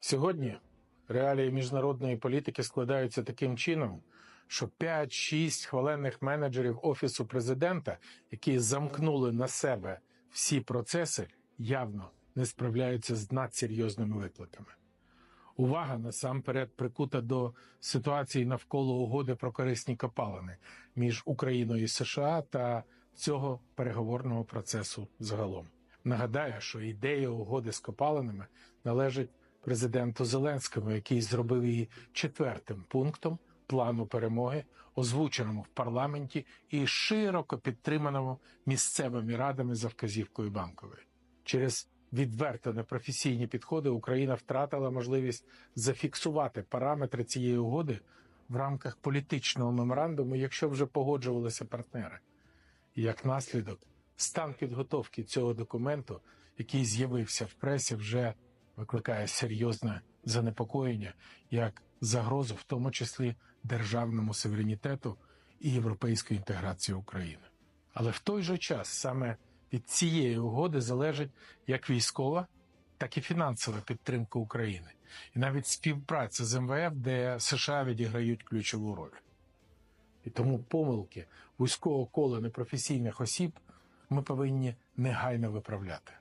Сьогодні реалії міжнародної політики складаються таким чином, що 5-6 хваленних менеджерів офісу президента, які замкнули на себе всі процеси, явно не справляються з надсерйозними викликами. Увага насамперед прикута до ситуації навколо угоди про корисні копалини між Україною і США та цього переговорного процесу загалом. Нагадаю, що ідея угоди з копалинами належить президенту Зеленському, який зробив її четвертим пунктом плану перемоги, озвученому в парламенті і широко підтриманому місцевими радами за вказівкою банкової. Через відверто непрофесійні підходи Україна втратила можливість зафіксувати параметри цієї угоди в рамках політичного меморандуму, якщо вже погоджувалися партнери. І як наслідок, стан підготовки цього документу, який з'явився в пресі, вже викликає серйозне занепокоєння як загрозу, в тому числі державному суверенітету і європейської інтеграції України. Але в той же час саме від цієї угоди залежить як військова, так і фінансова підтримка України, і навіть співпраця з МВФ, де США відіграють ключову роль. І тому помилки вузького кола непрофесійних осіб ми повинні негайно виправляти.